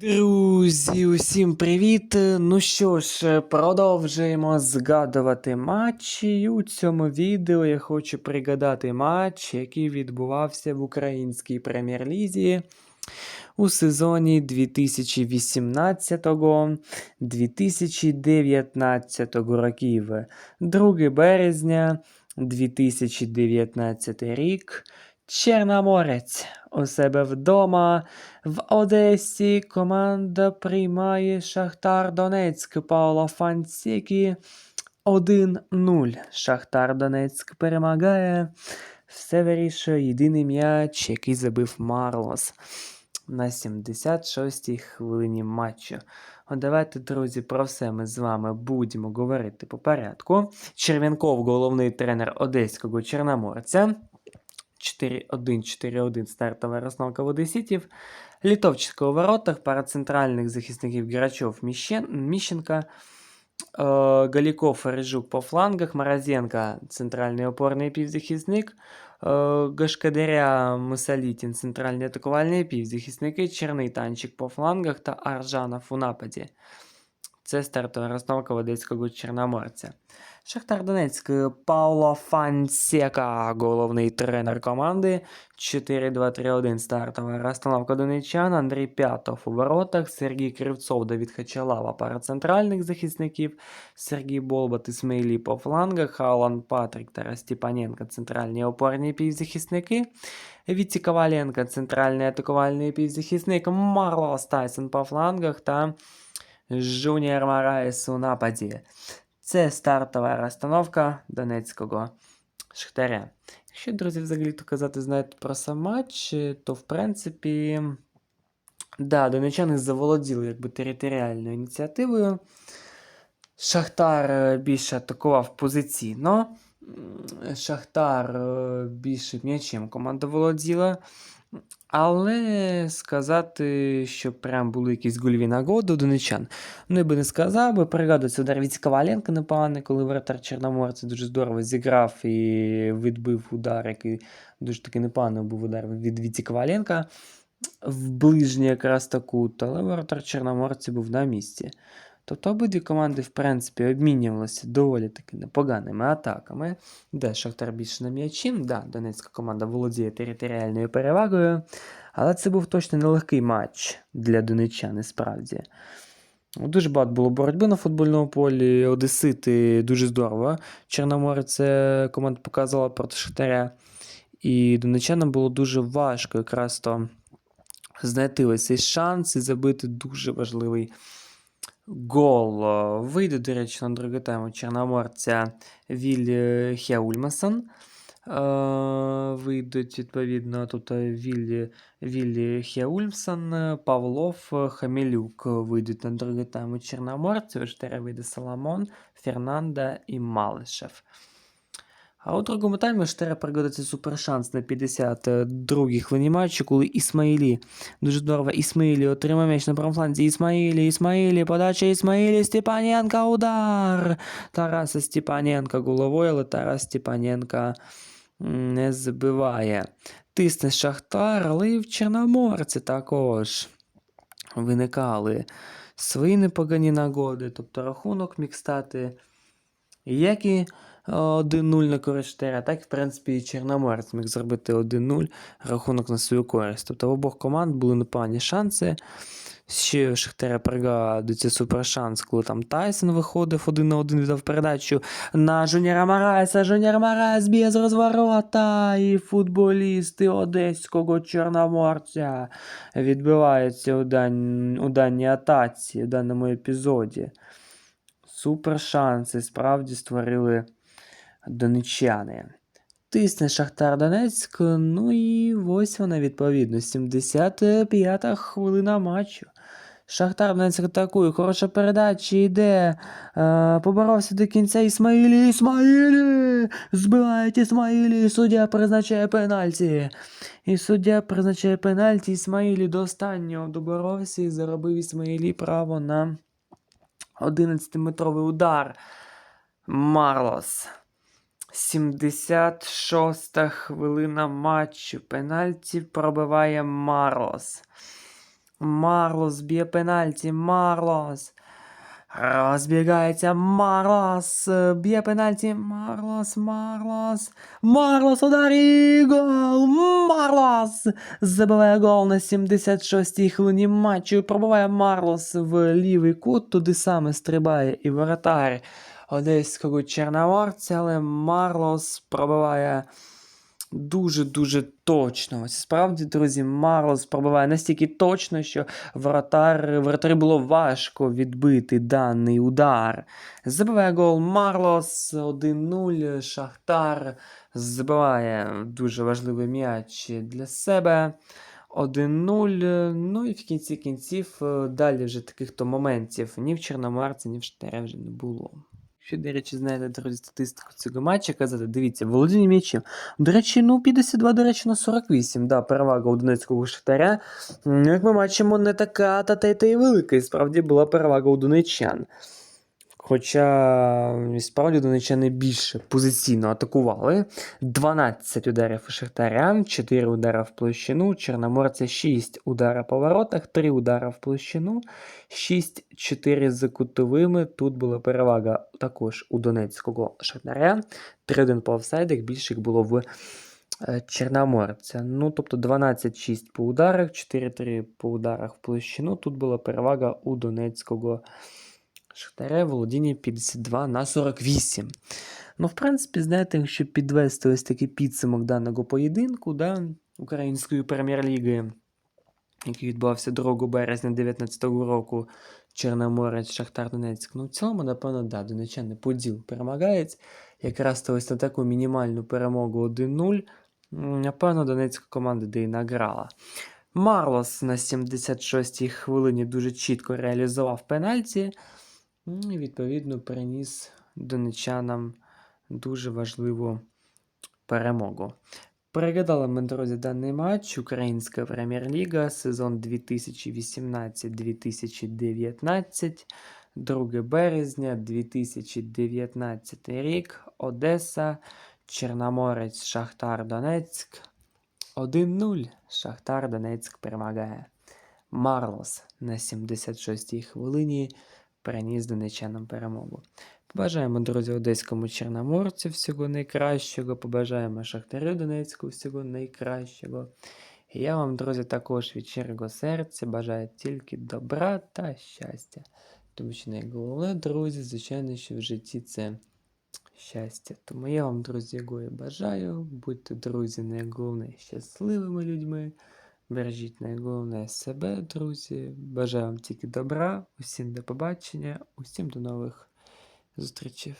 Друзі, усім привіт! Ну що ж, продовжуємо згадувати матчі. І у цьому відео я хочу пригадати матч, який відбувався в українській прем'єр-лізі у сезоні 2018-2019 років. 2 березня 2019 рік. Чорноморець у себе вдома. В Одесі команда приймає Шахтар Донецьк Паула Фансекі 1-0. Шахтар Донецьк перемагає. Все вирішує єдиний м'яч, який забив Марлос на 76-й хвилині матчу. От давайте, друзі, про все ми з вами будемо говорити по порядку. Черв'янков, головний тренер Одеського Чорноморця. 4-1-4-1 стартова розновка в Одеситів. Літовченко у воротах, пара центральних захисників Грачов Міщен, Міщенка, е, Галіков Рижук по флангах, Морозенко центральний опорний півзахисник, е, Гашкадаря Мусалітін центральні атакувальні півзахисники, Черний танчик по флангах та Аржанов у нападі. Це стартова розновка в Одеського Чорноморця. Шахтар Донецьк Пауло Фансека, головний тренер команди. 4-2-3-1 стартова розстановка донечан. Андрій П'ятов у воротах, Сергій Кривцов, Давід Хачалава, пара центральних захисників, Сергій Болбат, Ісмаїлі по флангах, Алан Патрік та Степаненко, центральні опорні півзахисники. Віці Коваленко, центральний атакувальний півзахисник, Марлос Тайсон по флангах та Жуніор Мараєс у нападі. Це стартова розстановка Донецького Шахтаря. Якщо, друзі, взагалі то казати, знаєте, про сам матч, то в принципі, да, донечани заволоділи якби територіальною ініціативою. Шахтар е, більше атакував позиційно. Шахтар е, більше м'ячем команда володіла. Але сказати, що прям були якісь гольові нагоди у донечан, ну я би не сказав, би пригадується удар від Коваленка непоганий, коли вратар Чорноморця дуже здорово зіграв і відбив удар, який дуже таки непоганий був удар від Віці Коваленка в ближній якраз таку, але вратар Чорноморця був на місці. Тобто обидві команди, в принципі, обмінювалися доволі таки непоганими атаками, де Шахтар більше на м'ячі, да, Донецька команда володіє територіальною перевагою, але це був точно нелегкий матч для донечан, справді. Дуже багато було боротьби на футбольному полі. Одесити дуже здорово. Чорноморе це команда показувала проти Шахтаря. І донечанам було дуже важко якраз то знайти ось цей шанс і забити дуже важливий гол. Вийде, до речі, на другий тайм Чорноморця Віллі Хеульмасон. Вийдуть, відповідно, тут Віллі, Віллі Хеульмсон, Павлов, Хамілюк вийдуть на другий тайм Чорноморця. У вийде Соломон, Фернанда і Малишев. А у другому таймі Штера пригодиться супершанс на 52-й хвилині матчу, коли Ісмаїлі, дуже здорово, Ісмаїлі отримав м'яч на правому фланзі. Ісмаїлі, Ісмаїлі, подача Ісмаїлі, Степаненко, удар! Тараса Степаненка головою, але Тарас Степаненка не забиває. Тисне Шахтар, але і в Чорноморці також виникали свої непогані нагоди, тобто рахунок міг стати як і 1-0 на користь Штера, так, в принципі, і Чорноморець міг зробити 1-0 рахунок на свою користь. Тобто в обох команд були непогані шанси. Ще Шахтера пригадується супершанс, коли там Тайсон виходив один на один, віддав передачу на Жуніора Марайса. Жуніор Марайс б'є з розворота. І футболісти Одеського Чорноморця відбиваються у, дан... у даній атаці, у даному епізоді. Супер шанси справді створили донечани. Тисне Шахтар Донецьк, ну і ось вона відповідно. 75-та хвилина матчу. Шахтар Донецьк атакує, хороша передача йде. Е, поборовся до кінця Ісмаїлі. Ісмаїлі! Збивають Ісмаїлі, суддя призначає пенальті. І суддя призначає пенальті. Ісмаїлі до останнього доборовся і заробив Ісмаїлі право на 11-метровий удар. Марлос. 76-та хвилина матчу. Пенальті пробиває Марлос. Марлос б'є пенальті. Марлос. Розбігається Марлос. Б'є пенальті. Марлос, Марлос. Марлос удар і гол. Марлос. Забиває гол на 76-й хвилині матчу. Пробиває Марлос в лівий кут. Туди саме стрибає і воротар одеського Чорноморця, але Марлос пробиває дуже-дуже точно. Ось справді, друзі, Марлос пробиває настільки точно, що воротар, воротарі було важко відбити даний удар. Забиває гол Марлос 1-0. Шахтар забиває дуже важливий м'яч для себе. 1-0. Ну і в кінці кінців е, далі вже таких то моментів ні в Чорноморці, ні в Штаря вже не було. Якщо, до речі, знаєте, друзі, статистику цього матча казати, дивіться, володіння м'ячем. До речі, ну 52, до речі, на 48, да, перевага у Донецького Шахтаря. Як ми бачимо, не така та та й та й велика, і справді була перевага у донеччан. Хоча справді донеччани більше позиційно атакували. 12 ударів у Шахтаря, 4 удари в площину, Чорноморця 6 ударів по воротах, 3 удари в площину, 6-4 за кутовими. Тут була перевага також у Донецького Шахтаря. 3-1 по офсайдах, більше їх було в е, Чорноморця. Ну, тобто 12-6 по ударах, 4-3 по ударах в площину. Тут була перевага у Донецького Шахтаря володіння 52 на 48. Ну, в принципі, знаєте, якщо підвести ось такий підсумок даного поєдинку, да, Української прем'єр-ліги, який відбувався 2 березня 2019 року, Чорноморець, Шахтар Донецьк. Ну, в цілому, напевно, да, донеччани поділ перемагають. Якраз то ось на таку мінімальну перемогу 1-0. Напевно, донецька команда де й награла. Марлос на 76-й хвилині дуже чітко реалізував пенальті. Ну, І, відповідно, приніс донечанам дуже важливу перемогу. Переглядали ми, друзі, даний матч. Українська прем'єр-ліга, сезон 2018-2019, 2 березня 2019 рік, Одеса, Чорноморець, Шахтар Донецьк. 1-0. Шахтар Донецьк перемагає. Марлос на 76-й хвилині приніс донечанам перемогу. Побажаємо, друзі, одеському Чорноморцю всього найкращого. Побажаємо Шахтарю Донецьку всього найкращого. І я вам, друзі, також від щирого серця бажаю тільки добра та щастя. Тому що найголовне, друзі, звичайно, що в житті це щастя. Тому я вам, друзі, його і бажаю. Будьте, друзі, найголовне щасливими людьми. Бережіть найголовне себе, друзі. Бажаю вам тільки добра, усім до побачення, усім до нових зустрічей.